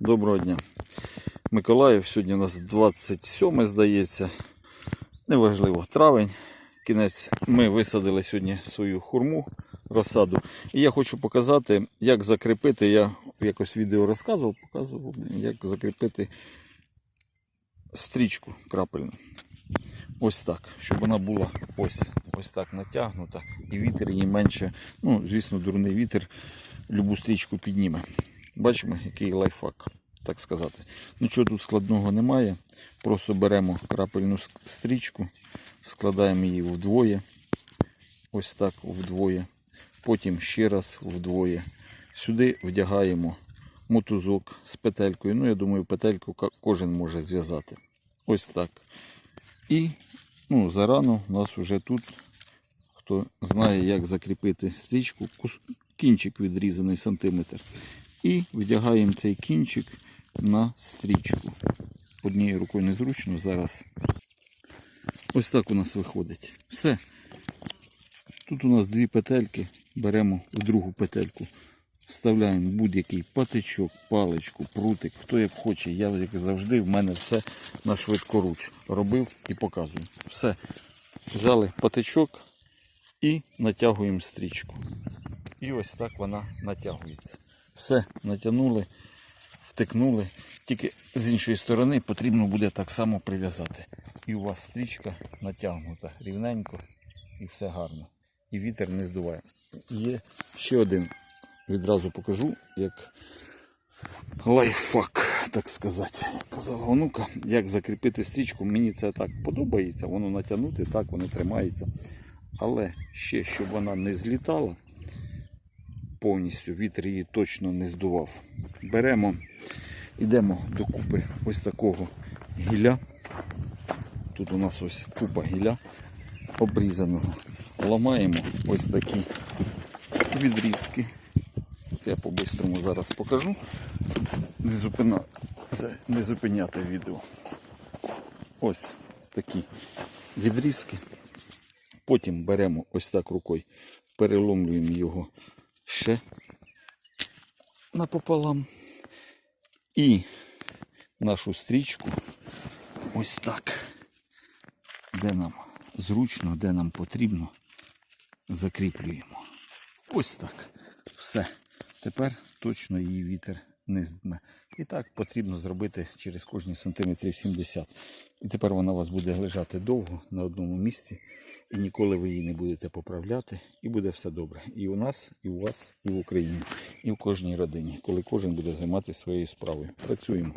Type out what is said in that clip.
Доброго дня. Миколаїв, сьогодні у нас 27 здається. Неважливо, травень. Кінець ми висадили сьогодні свою хурму, розсаду. І я хочу показати, як закріпити. Я якось відео розказував, показував, як закріпити стрічку крапельну. Ось так, щоб вона була ось, ось так натягнута. І вітер її менше, ну, звісно, дурний вітер любу стрічку підніме. Бачимо, який лайфхак, так сказати. Нічого тут складного немає. Просто беремо крапельну стрічку, складаємо її вдвоє. Ось так вдвоє. Потім ще раз вдвоє. Сюди вдягаємо мотузок з петелькою. Ну, я думаю, петельку кожен може зв'язати. Ось так. І ну, зарано у нас вже тут, хто знає, як закріпити стрічку, кінчик відрізаний сантиметр. І вдягаємо цей кінчик на стрічку. Однією рукою незручно зараз. Ось так у нас виходить. Все. Тут у нас дві петельки. Беремо в другу петельку. Вставляємо будь-який патичок, паличку, прутик, хто як хоче. Я як завжди, в мене все на швидкоруч робив і показую. Все. Взяли патичок і натягуємо стрічку. І ось так вона натягується. Все, натягнули, втикнули. Тільки з іншої сторони потрібно буде так само прив'язати. І у вас стрічка натягнута рівненько і все гарно. І вітер не здуває. Є ще один, відразу покажу, як лайфхак, так сказати. Казала онука, як закріпити стрічку. Мені це так подобається, воно натягнути, так воно тримається. Але ще, щоб вона не злітала повністю, вітер її точно не здував. Беремо, йдемо до купи ось такого гілля. Тут у нас ось купа гілля обрізаного. Ламаємо ось такі відрізки. Я по-бистрому зараз покажу, не, зупина... не зупиняти відео. Ось такі відрізки. Потім беремо ось так рукою, переломлюємо його ще напополам. І нашу стрічку ось так, де нам зручно, де нам потрібно, закріплюємо. Ось так. Все. Тепер точно її вітер не здме. І так потрібно зробити через кожні сантиметрів 70. І тепер вона у вас буде лежати довго на одному місці. І ніколи ви її не будете поправляти. І буде все добре. І у нас, і у вас, і в Україні, і в кожній родині, коли кожен буде займатися своєю справою. Працюємо.